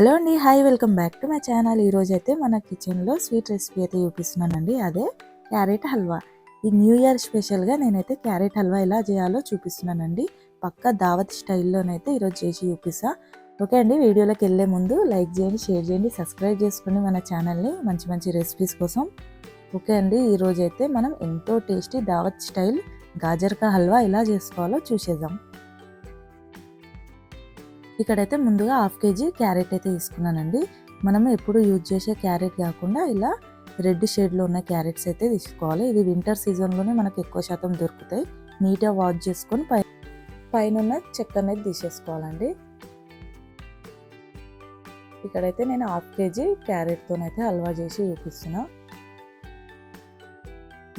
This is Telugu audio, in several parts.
హలో అండి hi welcome back to my channel. ఈరోజు అయితే మన కిచెన్లో స్వీట్ రెసిపీ అయితే చూపిస్తున్నానండి. అదే క్యారెట్ హల్వా. ఈ న్యూ ఇయర్ స్పెషల్గా నేనైతే క్యారెట్ హల్వా ఎలా చేయాలో చూపిస్తున్నానండి. పక్క దావత్ స్టైల్లోనైతే ఈరోజు చేసి చూపిస్తా. ఓకే అండి వీడియోలోకి వెళ్ళే ముందు లైక్ చేయండి షేర్ చేయండి సబ్స్క్రైబ్ చేసుకోండి మన ఛానల్ని మంచి మంచి రెసిపీస్ కోసం. ఓకే అండి ఈరోజు అయితే మనం ఎంతో టేస్టీ దావత్ స్టైల్ గాజర్కా హల్వా ఎలా చేసుకోవాలో చూసేద్దాం. ఇక్కడైతే ముందుగా హాఫ్ కేజీ క్యారెట్ అయితే తీసుకున్నానండి. మనం ఎప్పుడు యూజ్ చేసే క్యారెట్ కాకుండా ఇలా రెడ్ షేడ్లో ఉన్న క్యారెట్స్ అయితే తీసుకోవాలి. ఇవి వింటర్ సీజన్లోనే మనకు ఎక్కువ శాతం దొరుకుతాయి. నీట్గా వాష్ చేసుకొని పై పైన ఉన్న చెక్క అనేది తీసేసుకోవాలండి. ఇక్కడైతే నేను హాఫ్ కేజీ క్యారెట్తోనైతే హల్వా చేసి చూపిస్తున్నా.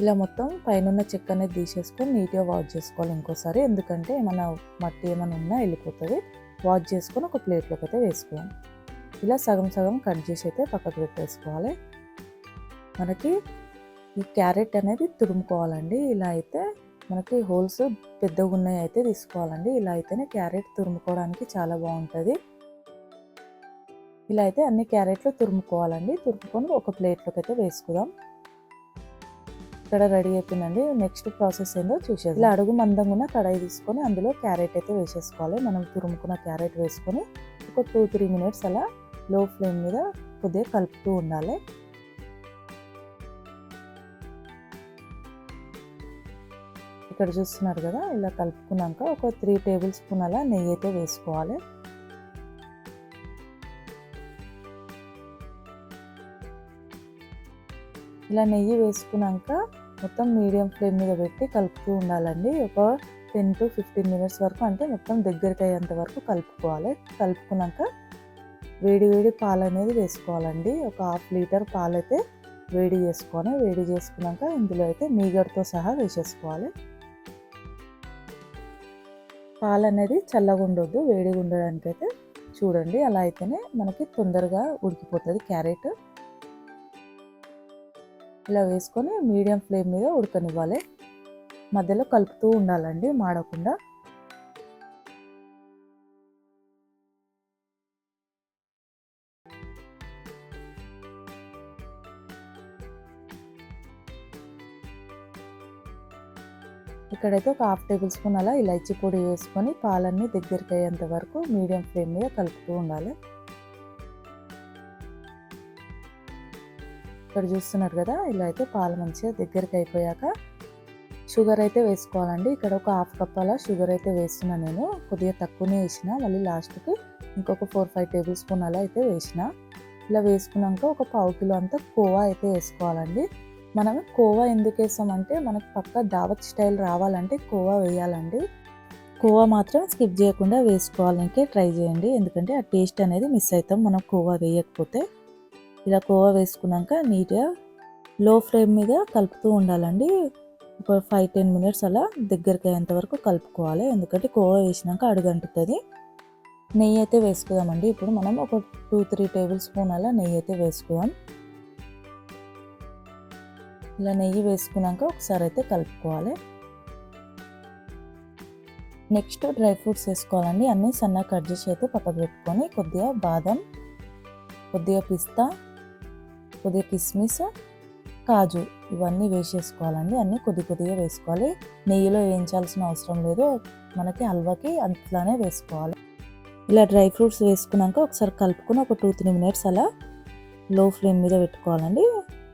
ఇలా మొత్తం పైన చెక్క అనేది తీసేసుకొని నీట్గా వాష్ చేసుకోవాలి ఇంకోసారి. ఎందుకంటే ఏమైనా మట్టి ఏమైనా ఉన్నా వెళ్ళిపోతుంది. వాష్ చేసుకొని ఒక ప్లేట్లోకి అయితే వేసుకోవాలి. ఇలా సగం సగం కట్ చేసి అయితే పక్కకు పెట్టేసుకోవాలి. మనకి ఈ క్యారెట్ అనేది తురుముకోవాలండి. ఇలా అయితే మనకి హోల్స్ పెద్దగా ఉన్నాయి అయితే తీసుకోవాలండి. ఇలా అయితేనే క్యారెట్ తురుముకోవడానికి చాలా బాగుంటుంది. ఇలా అయితే అన్ని క్యారెట్లు తురుముకోవాలండి. తురుముకొని ఒక ప్లేట్లోకి అయితే వేసుకుందాం. ఇక్కడ రెడీ అయిపోయిందండి. నెక్స్ట్ ప్రాసెస్ ఏందో చూసేది ఇలా అడుగు మందంగా ఉన్న కడాయి తీసుకొని అందులో క్యారెట్ అయితే వేసేసుకోవాలి. మనం తురుముకున్న క్యారెట్ వేసుకొని ఒక టూ త్రీ మినిట్స్ అలా లో ఫ్లేమ్ మీద కొద్దిగా కలుపుతూ ఉండాలి. ఇక్కడ చూస్తున్నారు కదా ఇలా కలుపుకున్నాక ఒక త్రీ టేబుల్ స్పూన్ అలా నెయ్యి అయితే వేసుకోవాలి. ఇలా నెయ్యి వేసుకున్నాక మొత్తం మీడియం ఫ్లేమ్ మీద పెట్టి కలుపుతూ ఉండాలండి. ఒక టెన్ టు ఫిఫ్టీన్ మినిట్స్ వరకు అంటే మొత్తం దగ్గరికి అయ్యేంత వరకు కలుపుకోవాలి. కలుపుకున్నాక వేడి వేడి పాలు అనేది వేసుకోవాలండి. ఒక హాఫ్ లీటర్ పాలు అయితే వేడి చేసుకొని వేడి చేసుకున్నాక ఇందులో అయితే మీగడతో సహా వేసేసుకోవాలి. పాలు అనేది చల్లగా ఉండొద్దు వేడిగా ఉండడానికైతే చూడండి. అలా అయితేనే మనకి తొందరగా ఉడికిపోతుంది క్యారెట్. ఇలా వేసుకొని మీడియం ఫ్లేమ్ మీద ఉడకనివ్వాలి. మధ్యలో కలుపుతూ ఉండాలండి మాడకుండా. ఇక్కడైతే ఒక హాఫ్ టేబుల్ స్పూన్ అలా ఇలైచీ పొడి వేసుకొని పాలన్నీ దగ్గరికి అయ్యేంత వరకు మీడియం ఫ్లేమ్ మీద కలుపుతూ ఉండాలి. ఇక్కడ చూస్తున్నారు కదా ఇలా అయితే పాలు మంచిగా దగ్గరికి అయిపోయాక షుగర్ అయితే వేసుకోవాలండి. ఇక్కడ ఒక హాఫ్ కప్ అలా షుగర్ అయితే వేస్తున్నాను నేను. కొద్దిగా తక్కువనే వేసిన మళ్ళీ లాస్ట్కి ఇంకొక ఫోర్ ఫైవ్ టేబుల్ స్పూన్ అలా అయితే వేసిన. ఇలా వేసుకున్నాక ఒక పావు కిలో అంతా కోవా అయితే వేసుకోవాలండి. మనం కోవా ఎందుకు వేస్తామంటే మనకు పక్క దావత్ స్టైల్ రావాలంటే కోవా వేయాలండి. కోవా మాత్రం స్కిప్ చేయకుండా వేసుకోవాలంటే ట్రై చేయండి. ఎందుకంటే ఆ టేస్ట్ అనేది మిస్ అవుతాం మనం కోవా వేయకపోతే. ఇలా కోవా వేసుకున్నాక నీట్గా లో ఫ్లేమ్ మీద కలుపుతూ ఉండాలండి. ఒక ఫైవ్ టెన్ మినిట్స్ అలా దగ్గరికి అయ్యేంత వరకు కలుపుకోవాలి. ఎందుకంటే కోవా వేసినాక అడుగంటుతుంది. నెయ్యి అయితే వేసుకుందామండి. ఇప్పుడు మనం ఒక టూ త్రీ టేబుల్ స్పూన్ అలా నెయ్యి అయితే వేసుకుందాం ఇలా నెయ్యి వేసుకున్నాక ఒకసారి అయితే కలుపుకోవాలి. నెక్స్ట్ డ్రై ఫ్రూట్స్ వేసుకోవాలండి. అన్నీ సన్నగా కట్ చేసి అయితే పక్కకు పెట్టుకొని కొద్దిగా బాదం కొద్దిగా పిస్తా కొద్దిగా కిస్మిస్ కాజు ఇవన్నీ వేసేసుకోవాలండి. అన్నీ కొద్ది కొద్దిగా వేసుకోవాలి. నెయ్యిలో వేయించాల్సిన అవసరం లేదు. మనకి హల్వాకి అట్లానే వేసుకోవాలి. ఇలా డ్రై ఫ్రూట్స్ వేసుకున్నాక ఒకసారి కలుపుకొని ఒక టూ త్రీ మినిట్స్ అలా లో ఫ్లేమ్ మీద పెట్టుకోవాలండి.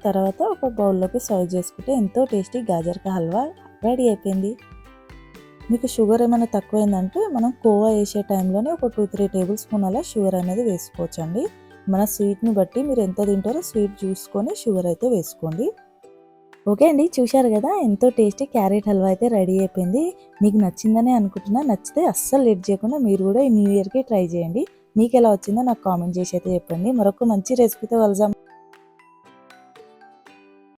తర్వాత ఒక బౌల్లోకి సర్వ్ చేసుకుంటే ఎంతో టేస్టీ గాజర్కా హల్వా రెడీ అయిపోయింది. మీకు షుగర్ ఏమైనా తక్కువైందంటే మనం కోవా వేసే టైంలోనే ఒక టూ త్రీ టేబుల్ స్పూన్ అలా షుగర్ అనేది వేసుకోవచ్చండి. మన స్వీట్ని బట్టి మీరు ఎంత తింటారో స్వీట్ చూసుకొని షుగర్ అయితే వేసుకోండి. ఓకే అండి చూశారు కదా ఎంతో టేస్టీ క్యారెట్ హల్వా అయితే రెడీ అయిపోయింది. మీకు నచ్చిందని అనుకుంటున్నా నచ్చితే అస్సలు లేట్ చేయకుండా మీరు కూడా ఈ న్యూ ఇయర్కి ట్రై చేయండి. మీకు ఎలా వచ్చిందో నాకు కామెంట్ చేసి అయితే చెప్పండి. మరొక మంచి రెసిపీతో కలుద్దాం.